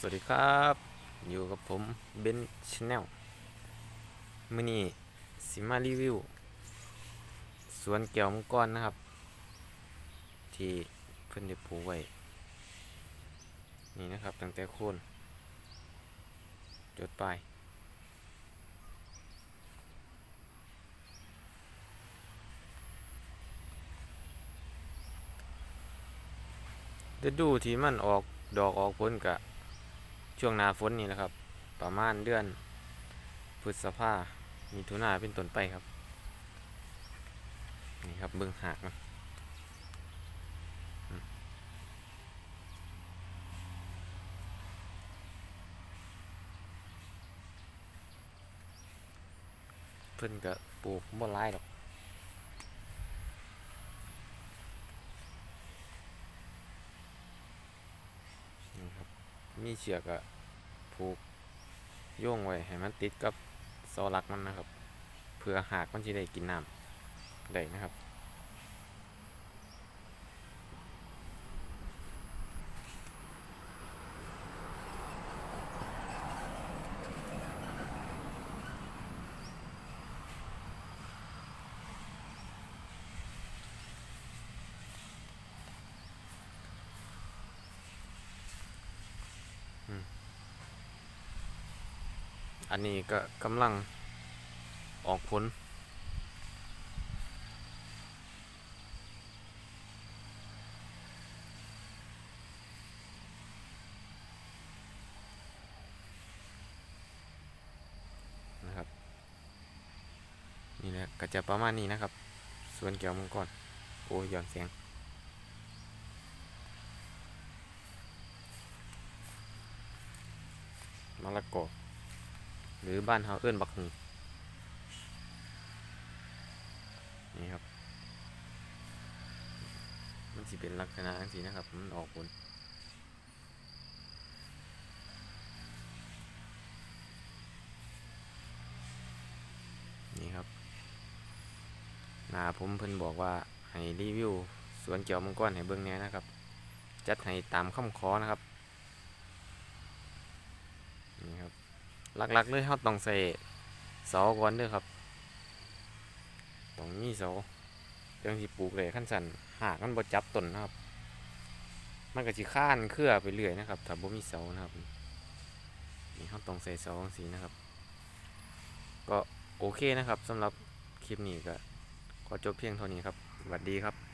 สวัสดีครับ อยู่กับผมเบนชแนลมือนี้สิมารีวิว สวนแก้วมังกรนะครับ ที่เพิ่นได้ปลูกไว้ นี่นะครับ ตั้งแต่โคนจดปลายฤดูที่มันออกดอกออกผลกะ ช่วงหนาฝนนี่แหละครับ ประมาณเดือนพฤษภามีถุนาเป็นต้นไปครับ นี่ครับเบิ่งหากมันอืมเพิ่นก็ปลูกบ่หลายดอก นี่ครับ มีเชือกอะผูกโยงไว้ให้มันติดกับเสาหลักมันนะครับ เพื่อหากมันจะได้กินน้ำได้นะครับ อันนี้ก็กำลังออกผล นะครับ นี่แหละก็จะประมาณนี้นะครับ ส่วนแก้วมังกรโอ้ยย้อนเสียงมะละกอ หรือบ้านเฮาเอิ้นบักฮูนี่ครับ มันสิเป็นลักษณะจังซี่นะครับ มันออกผลนี่ครับนาผมเพิ่นบอกว่า ให้รีวิวสวนเกี่ยวมังกรให้เบิ่งแน่นะครับ จัดให้ตามคำขอนะครับ นี่ครับ หลักๆเลยเราต้องใส่เสาก่อนเด้อครับต้องมีเสาจังสิปลูกเลยขั้นสันหากมันบ่จับต้นนะครับ มันก็สิข้านเครือไปเรื่อยนะครับถ้าบ่มีเสานะครับนี่เราต้องใส่เสาจังซี่นะครับ ก็โอเคนะครับสำหรับคลิปนี้ก็ขอจบเพียงเท่านี้ครับสวัสดีครับ